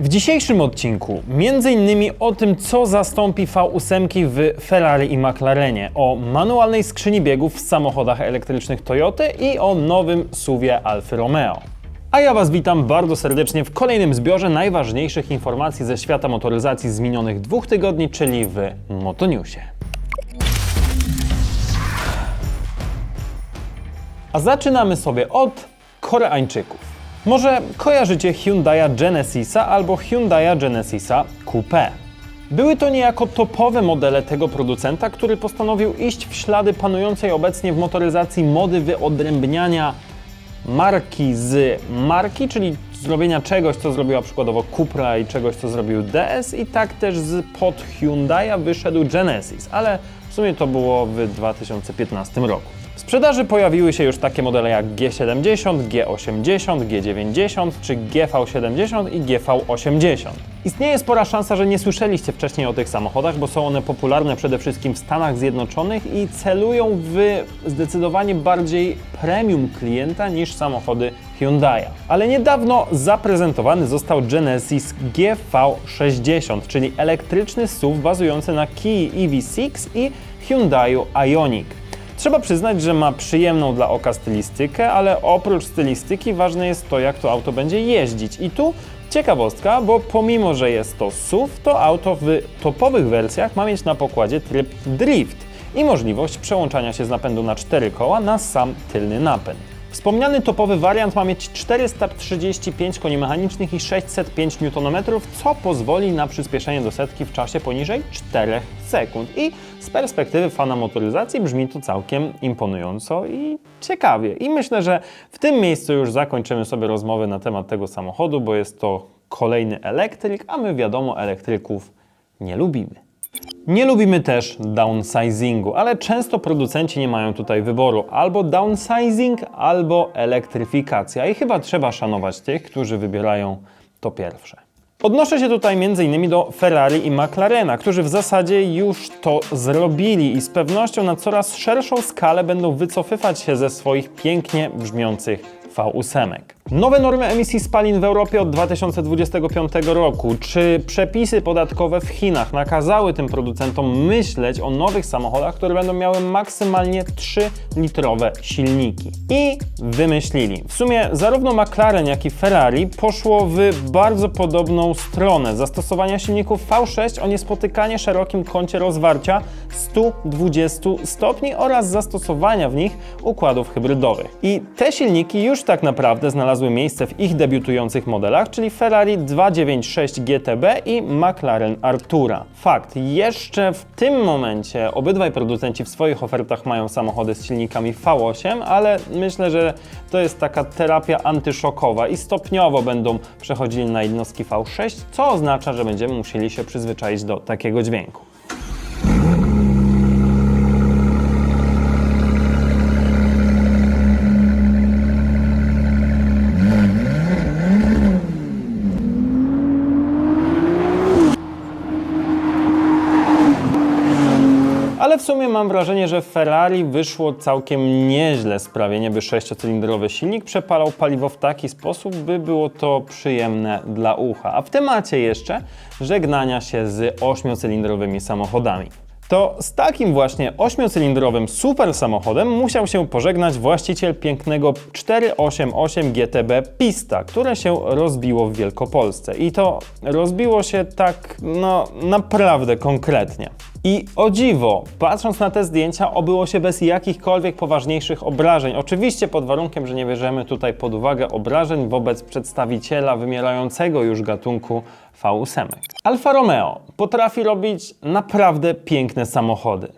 W dzisiejszym odcinku innymi o tym, co zastąpi V8 w Ferrari i McLarenie, o manualnej skrzyni biegów w samochodach elektrycznych Toyoty i o nowym SUVie Alfa Romeo. A ja Was witam bardzo serdecznie w kolejnym zbiorze najważniejszych informacji ze świata motoryzacji z minionych dwóch tygodni, czyli w Motoniusie. A zaczynamy sobie od Koreańczyków. Może kojarzycie Hyundai'a Genesisa albo Hyundai'a Genesisa Coupe. Były to niejako topowe modele tego producenta, który postanowił iść w ślady panującej obecnie w motoryzacji mody wyodrębniania marki z marki, czyli zrobienia czegoś, co zrobiła przykładowo Cupra i czegoś, co zrobił DS i tak też z pod Hyundai'a wyszedł Genesis, ale w sumie to było w 2015 roku. W sprzedaży pojawiły się już takie modele jak G70, G80, G90 czy GV70 i GV80. Istnieje spora szansa, że nie słyszeliście wcześniej o tych samochodach, bo są one popularne przede wszystkim w Stanach Zjednoczonych i celują w zdecydowanie bardziej premium klienta niż samochody Hyundai'a. Ale niedawno zaprezentowany został Genesis GV60, czyli elektryczny SUV bazujący na Kia EV6 i Hyundaiu Ioniq. Trzeba przyznać, że ma przyjemną dla oka stylistykę, ale oprócz stylistyki ważne jest to, jak to auto będzie jeździć. I tu ciekawostka, bo pomimo, że jest to SUV, to auto w topowych wersjach ma mieć na pokładzie tryb drift i możliwość przełączania się z napędu na cztery koła na sam tylny napęd. Wspomniany topowy wariant ma mieć 435 koni mechanicznych i 605 Nm, co pozwoli na przyspieszenie do setki w czasie poniżej 4 sekund. I z perspektywy fana motoryzacji brzmi to całkiem imponująco i ciekawie. I myślę, że w tym miejscu już zakończymy sobie rozmowę na temat tego samochodu, bo jest to kolejny elektryk, a my wiadomo elektryków nie lubimy. Nie lubimy też downsizingu, ale często producenci nie mają tutaj wyboru. Albo downsizing, albo elektryfikacja. I chyba trzeba szanować tych, którzy wybierają to pierwsze. Odnoszę się tutaj m.in. do Ferrari i McLarena, którzy w zasadzie już to zrobili i z pewnością na coraz szerszą skalę będą wycofywać się ze swoich pięknie brzmiących V8. Nowe normy emisji spalin w Europie od 2025 roku. Czy przepisy podatkowe w Chinach nakazały tym producentom myśleć o nowych samochodach, które będą miały maksymalnie 3-litrowe silniki? I wymyślili. W sumie zarówno McLaren, jak i Ferrari poszło w bardzo podobną stronę zastosowania silników V6 o niespotykanie szerokim kącie rozwarcia 120 stopni oraz zastosowania w nich układów hybrydowych. I te silniki już tak naprawdę znalazły miejsce w ich debiutujących modelach, czyli Ferrari 296 GTB i McLaren Artura. Fakt, jeszcze w tym momencie obydwaj producenci w swoich ofertach mają samochody z silnikami V8, ale myślę, że to jest taka terapia antyszokowa i stopniowo będą przechodzili na jednostki V6, co oznacza, że będziemy musieli się przyzwyczaić do takiego dźwięku. Mam wrażenie, że Ferrari wyszło całkiem nieźle sprawienie, by sześciocylindrowy silnik przepalał paliwo w taki sposób, by było to przyjemne dla ucha. A w temacie jeszcze żegnania się z ośmiocylindrowymi samochodami. To z takim właśnie ośmiocylindrowym super samochodem musiał się pożegnać właściciel pięknego 488 GTB Pista, które się rozbiło w Wielkopolsce. I to rozbiło się tak, no naprawdę konkretnie. I o dziwo, patrząc na te zdjęcia, obyło się bez jakichkolwiek poważniejszych obrażeń. Oczywiście pod warunkiem, że nie bierzemy tutaj pod uwagę obrażeń wobec przedstawiciela wymierającego już gatunku V8. Alfa Romeo potrafi robić naprawdę piękne samochody.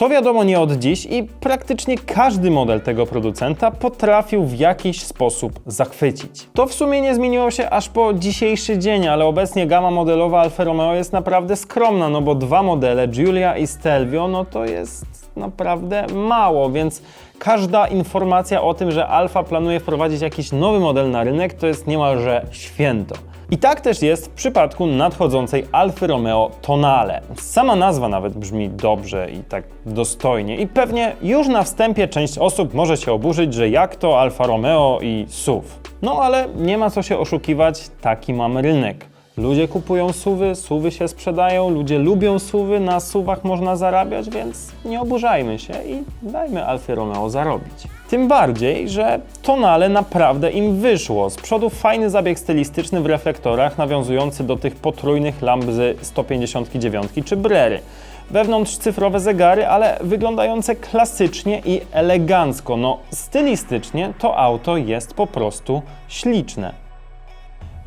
To wiadomo nie od dziś i praktycznie każdy model tego producenta potrafił w jakiś sposób zachwycić. To w sumie nie zmieniło się aż po dzisiejszy dzień, ale obecnie gama modelowa Alfa Romeo jest naprawdę skromna, no bo dwa modele, Giulia i Stelvio, no to jest naprawdę mało, więc Każda informacja o tym, że Alfa planuje wprowadzić jakiś nowy model na rynek, to jest niemalże święto. I tak też jest w przypadku nadchodzącej Alfy Romeo Tonale. Sama nazwa nawet brzmi dobrze i tak dostojnie i pewnie już na wstępie część osób może się oburzyć, że jak to Alfa Romeo i SUV. No ale nie ma co się oszukiwać, taki mamy rynek. Ludzie kupują suwy, suwy się sprzedają, ludzie lubią suwy, na suwach można zarabiać, więc nie oburzajmy się i dajmy Alfie Romeo zarobić. Tym bardziej, że tonale naprawdę im wyszło. Z przodu fajny zabieg stylistyczny w reflektorach, nawiązujący do tych potrójnych lamp z 159 czy Brery. Wewnątrz cyfrowe zegary, ale wyglądające klasycznie i elegancko. No, stylistycznie to auto jest po prostu śliczne.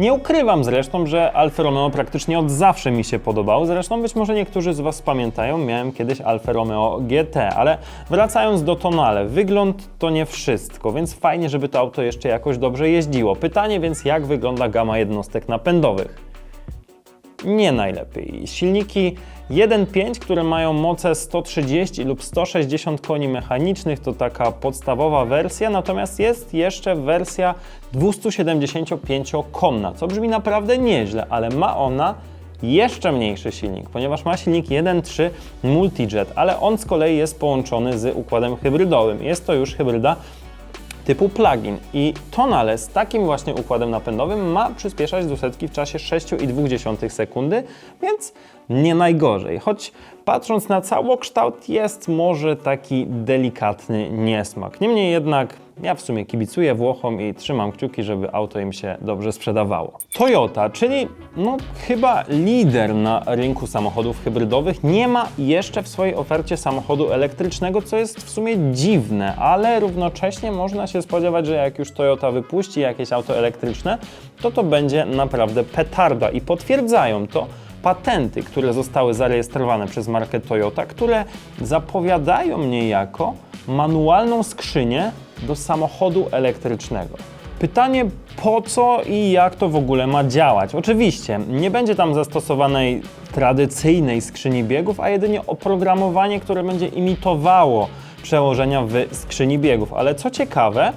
Nie ukrywam zresztą, że Alfa Romeo praktycznie od zawsze mi się podobał. Zresztą być może niektórzy z Was pamiętają, miałem kiedyś Alfa Romeo GT, ale wracając do Tonale, wygląd to nie wszystko, więc fajnie, żeby to auto jeszcze jakoś dobrze jeździło. Pytanie więc, jak wygląda gama jednostek napędowych? nie najlepiej. Silniki 1.5, które mają moce 130 lub 160 koni mechanicznych, to taka podstawowa wersja, natomiast jest jeszcze wersja 275-konna, co brzmi naprawdę nieźle, ale ma ona jeszcze mniejszy silnik, ponieważ ma silnik 1.3 Multijet, ale on z kolei jest połączony z układem hybrydowym. Jest to już hybryda typu plugin. I Tonale z takim właśnie układem napędowym ma przyspieszać do setki w czasie 6,2 sekundy, więc nie najgorzej. Choć patrząc na całokształt jest może taki delikatny niesmak. Niemniej jednak ja w sumie kibicuję Włochom i trzymam kciuki, żeby auto im się dobrze sprzedawało. Toyota, czyli no chyba lider na rynku samochodów hybrydowych, nie ma jeszcze w swojej ofercie samochodu elektrycznego, co jest w sumie dziwne, ale równocześnie można się spodziewać, że jak już Toyota wypuści jakieś auto elektryczne, to to będzie naprawdę petarda i potwierdzają to patenty, które zostały zarejestrowane przez markę Toyota, które zapowiadają niejako manualną skrzynię do samochodu elektrycznego. Pytanie, po co i jak to w ogóle ma działać? Oczywiście, nie będzie tam zastosowanej tradycyjnej skrzyni biegów, a jedynie oprogramowanie, które będzie imitowało przełożenia w skrzyni biegów. Ale co ciekawe,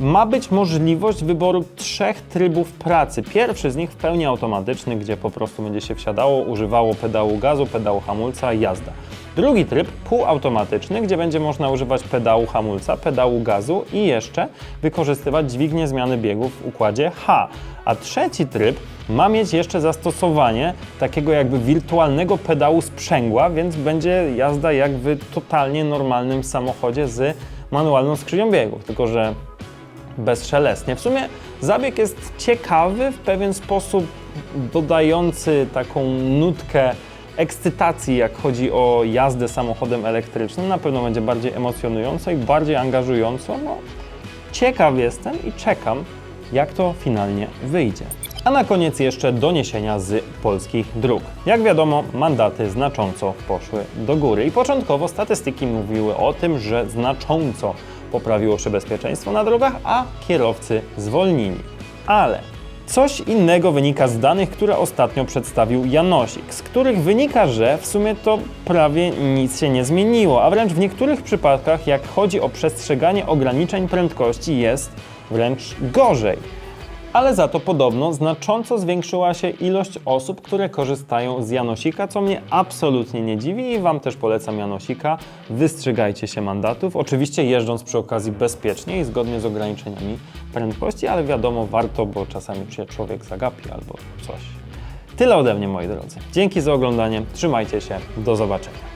ma być możliwość wyboru trzech trybów pracy. Pierwszy z nich w pełni automatyczny, gdzie po prostu będzie się wsiadało, używało pedału gazu, pedału hamulca i jazda. Drugi tryb półautomatyczny, gdzie będzie można używać pedału hamulca, pedału gazu i jeszcze wykorzystywać dźwignię zmiany biegów w układzie H. A trzeci tryb ma mieć jeszcze zastosowanie takiego jakby wirtualnego pedału sprzęgła, więc będzie jazda jak w totalnie normalnym samochodzie z manualną skrzynią biegów, tylko że bezszelestnie. W sumie zabieg jest ciekawy, w pewien sposób dodający taką nutkę ekscytacji, jak chodzi o jazdę samochodem elektrycznym. Na pewno będzie bardziej emocjonująco i bardziej angażująco. No, ciekaw jestem i czekam, jak to finalnie wyjdzie. A na koniec jeszcze doniesienia z polskich dróg. Jak wiadomo, mandaty znacząco poszły do góry i początkowo statystyki mówiły o tym, że znacząco poprawiło się bezpieczeństwo na drogach, a kierowcy zwolnili. Ale Coś innego wynika z danych, które ostatnio przedstawił Janosik, z których wynika, że w sumie to prawie nic się nie zmieniło, a wręcz w niektórych przypadkach, jak chodzi o przestrzeganie ograniczeń prędkości, jest wręcz gorzej ale za to podobno znacząco zwiększyła się ilość osób, które korzystają z Janosika, co mnie absolutnie nie dziwi i Wam też polecam Janosika. Wystrzegajcie się mandatów, oczywiście jeżdżąc przy okazji bezpiecznie i zgodnie z ograniczeniami prędkości, ale wiadomo, warto, bo czasami się człowiek zagapi albo coś. Tyle ode mnie, moi drodzy. Dzięki za oglądanie, trzymajcie się, do zobaczenia.